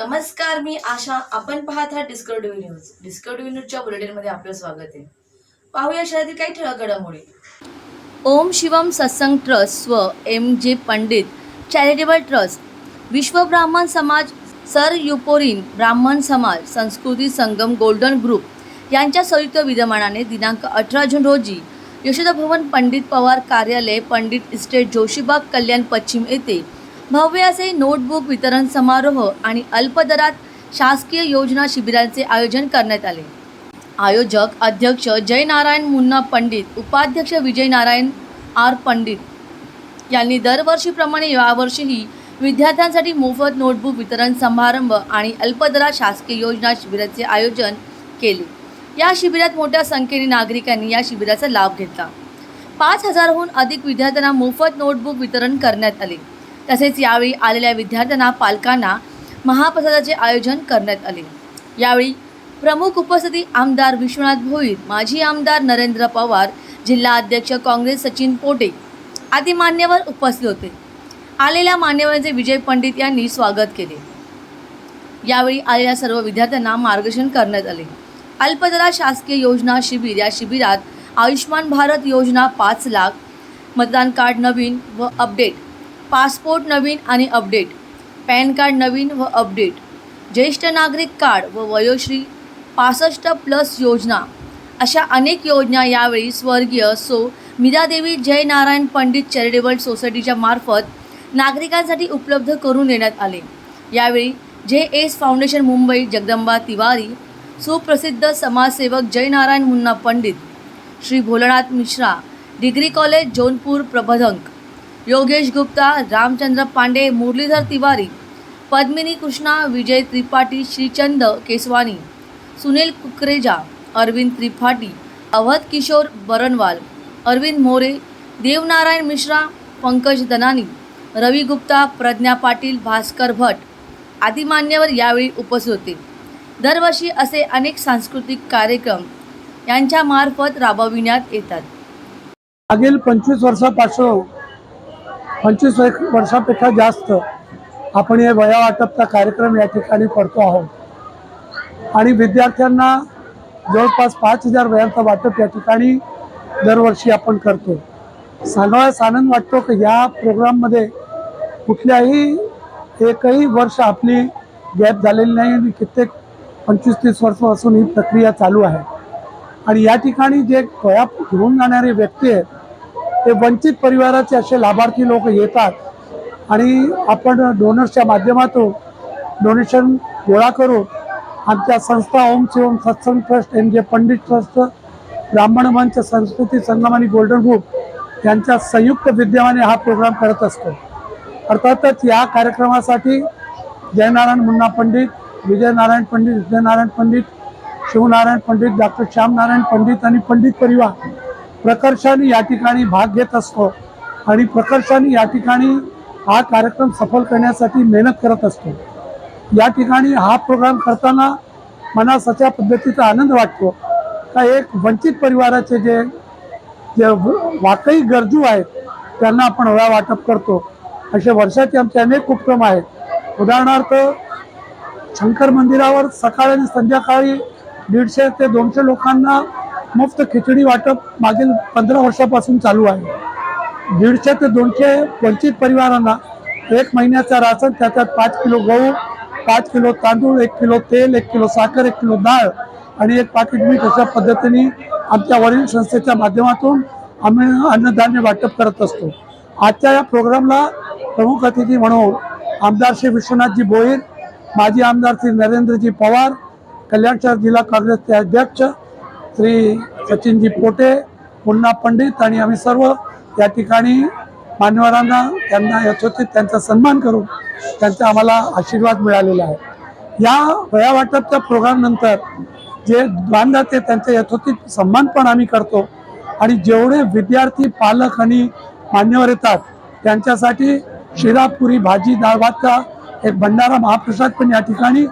नमस्कार मी आशा. आपण पाहत आहात डिस्कवरी न्यूज डिस्कवरी न्यूजच्या बुलेटिनमध्ये आपलं स्वागत आहे. पाहूया शहरातील काही ठळक घडामोडी ओम शिवम सत्संग ट्रस्ट व एम जे पंडित चॅरिटेबल ट्रस्ट विश्व ब्राह्मण समाज सर युपोरिन ब्राह्मण समाज संस्कृती संगम गोल्डन ग्रुप यांच्या संयुक्त विद्यमानाने दिनांक अठरा जून रोजी यशोदा भवन पंडित पवार कार्यालय पंडित इस्टेट जोशीबाग कल्याण पश्चिम येथे भव्य असे नोटबुक वितरण समारोह आणि अल्पदरात शासकीय योजना शिबिरांचे आयोजन करण्यात आले. आयोजक अध्यक्ष जयनारायण मुन्ना पंडित उपाध्यक्ष विजय नारायण आर पंडित यांनी दरवर्षीप्रमाणे यावर्षीही विद्यार्थ्यांसाठी मोफत नोटबुक वितरण समारंभ आणि अल्पदरात शासकीय योजना शिबिराचे आयोजन केले. या शिबिरात मोठ्या संख्येने नागरिकांनी या शिबिराचा लाभ घेतला. पाच हजारहून अधिक विद्यार्थ्यांना मोफत नोटबुक वितरण करण्यात आले. तसेच यावेळी आलेल्या विद्यार्थ्यांना पालकांना महाप्रसादाचे आयोजन करण्यात आले. यावेळी प्रमुख उपस्थिती आमदार विश्वनाथ भोईर माजी आमदार नरेंद्र पवार जिल्हा अध्यक्ष काँग्रेस सचिन पोटे आदी मान्यवर उपस्थित होते. आलेल्या मान्यवरांचे विजय पंडित यांनी स्वागत केले. यावेळी आलेल्या सर्व विद्यार्थ्यांना मार्गदर्शन करण्यात आले. अल्पदरा शासकीय योजना शिबिर या शिबिरात आयुष्मान भारत योजना पाच लाख मतदान कार्ड नवीन व अपडेट पासपोर्ट नवीन आणि अपडेट पॅन कार्ड नवीन व अपडेट ज्येष्ठ नागरिक कार्ड व वयोश्री पासष्ट प्लस योजना अशा अनेक योजना यावेळी स्वर्गीय सो मीरादेवी जयनारायण पंडित चॅरिटेबल सोसायटीच्या मार्फत नागरिकांसाठी उपलब्ध करून देण्यात आले. यावेळी J S foundation Mumbai Jagdamba Tiwari सुप्रसिद्ध समाजसेवक जयनारायण मुन्ना पंडित श्री भोलनाथ मिश्रा डिग्री कॉलेज जौनपूर प्रबंधक योगेश गुप्ता रामचंद्र पांडे मुरलीधर तिवारी पद्मिनी कृष्णा विजय त्रिपाठी श्रीचंद केसवानी सुनील कुकरेजा अरविंद त्रिपाठी अवध किशोर बरनवाल अरविंद मोरे देवनारायण मिश्रा पंकज दनानी रवी गुप्ता प्रज्ञा पाटील भास्कर भट आदी मान्यवर यावेळी उपस्थित होते. दरवर्षी असे अनेक सांस्कृतिक कार्यक्रम यांच्यामार्फत राबविण्यात येतात. मागील पंचवीस वर्षापासून पंचवीस वर्षापेक्षा जास्त आपण हे वया वाटपचा कार्यक्रम या ठिकाणी करतो आहोत. आणि विद्यार्थ्यांना जवळपास पाच हजार वयांचं वाटप या ठिकाणी दरवर्षी आपण करतो. सांगावयास आनंद वाटतो की या प्रोग्राममध्ये कुठल्याही एकही वर्ष आपली गॅप झालेली नाही आणि कित्येक पंचवीस तीस वर्षापासून ही प्रक्रिया चालू आहे. आणि या ठिकाणी जे वया घेऊन जाणारे व्यक्ती आहेत ते वंचित परिवाराचे असे लाभार्थी लोक येतात आणि आपण डोनर्सच्या माध्यमातून डोनेशन गोळा करून आमच्या संस्था ओम शिवम सत्संग ट्रस्ट एम जे पंडित ट्रस्ट ब्राह्मण मंच संस्कृती संगम आणि गोल्डन ग्रुप यांच्या संयुक्त विद्यमाने हा प्रोग्राम करत असतो. अर्थातच या कार्यक्रमासाठी जयनारायण मुन्ना पंडित विजयनारायण पंडित विजयनारायण पंडित शिवनारायण पंडित डॉक्टर श्यामनारायण पंडित आणि पंडित परिवार प्रकर्षाने या ठिकाणी भाग घेत असतो आणि प्रकर्षाने या ठिकाणी हा कार्यक्रम सफल करण्यासाठी मेहनत करत असतो. या ठिकाणी हा प्रोग्राम करताना मनास अशा पद्धतीचा आनंद वाटतो. का एक वंचित परिवाराचे जे जे वाकई गरजू आहेत त्यांना आपण वेळा वाटप करतो. असे वर्षाचे आमचे अनेक उपक्रम आहेत. उदाहरणार्थ शंकर मंदिरावर सकाळी आणि संध्याकाळी दीडशे ते दोनशे लोकांना मुफ्त खिचडी वाटप मागील पंधरा वर्षापासून चालू आहे. दीडशे ते दोनशे वंचित परिवारांना एक महिन्याचा राशन त्याच्यात पाच किलो गहू पाच किलो तांदूळ एक किलो तेल एक किलो साखर एक किलो डाळ आणि एक पाकिट मीठ अशा पद्धतीने आमच्या वरील संस्थेच्या माध्यमातून आम्ही अन्नधान्य वाटप करत असतो. आजच्या या प्रोग्रामला प्रमुख अतिथी म्हणून आमदार श्री विश्वनाथजी बोईर माजी आमदार श्री नरेंद्रजी पवार कल्याण शहर जिल्हा काँग्रेसचे अध्यक्ष श्री सचिनजी पोटे मुन्ना पंडित आणि आम्ही सर्व या ठिकाणी मान्यवरांना त्यांना यथोचित त्यांचा सन्मान करून त्यांचा आम्हाला आशीर्वाद मिळालेला आहे. या वया वाटपच्या प्रोग्रामनंतर जे जे ते त्यांचा यथोचित सन्मान पण आम्ही करतो आणि जेवढे विद्यार्थी पालक आणि मान्यवर येतात त्यांच्यासाठी शिरापुरी भाजी डाळ भातचा एक भंडारा महाप्रसाद पण या ठिकाणी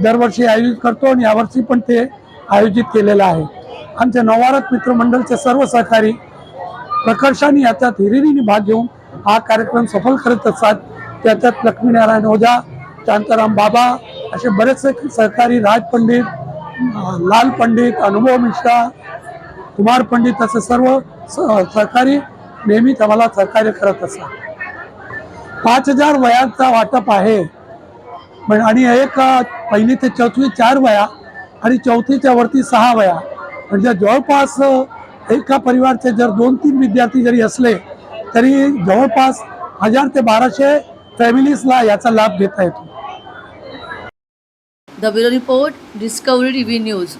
दरवर्षी आयोजित करतो आणि यावर्षी पण ते आयोजित केलेलं आहे. आमच्या नवारत मित्रमंडळचे सर्व सहकारी प्रकर्षाने याच्यात हिरिरीने भाग घेऊन हा कार्यक्रम सफल करत असतात. त्याच्यात लक्ष्मीनारायण ओझा शांताराम बाबा असे बरेचसे सहकारी राज पंडित लाल पंडित अनुभव मिश्रा कुमार पंडित असे सर्व सहकारी नेहमीच आम्हाला सहकार्य करत असतात. पाच हजार वयांचा वाटप आहे. पण आणि एक पहिली ते चौथी चार वया आणि चौथीच्या वरती सहा वया. म्हणजे जवळपास एका परिवारचे जर दोन तीन विद्यार्थी जरी असले तरी जवळपास हजार ते बाराशे फॅमिलीजला याचा लाभ घेता येतो. The bureau report Discovery TV news.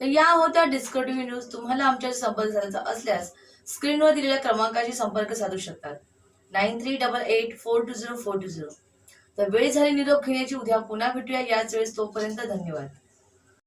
तर या होत्या डिस्कवरी टीव्ही न्यूज तुम्हाला आमच्या संपर्क साधायचा असल्यास स्क्रीनवर दिलेल्या क्रमांकाशी संपर्क साधू शकतात. Nine three double eight four two zero four two zero. तर वेळ झाली निरोप घेण्याची उद्या पुन्हा भेटूया. याच वेळेस तोपर्यंत धन्यवाद.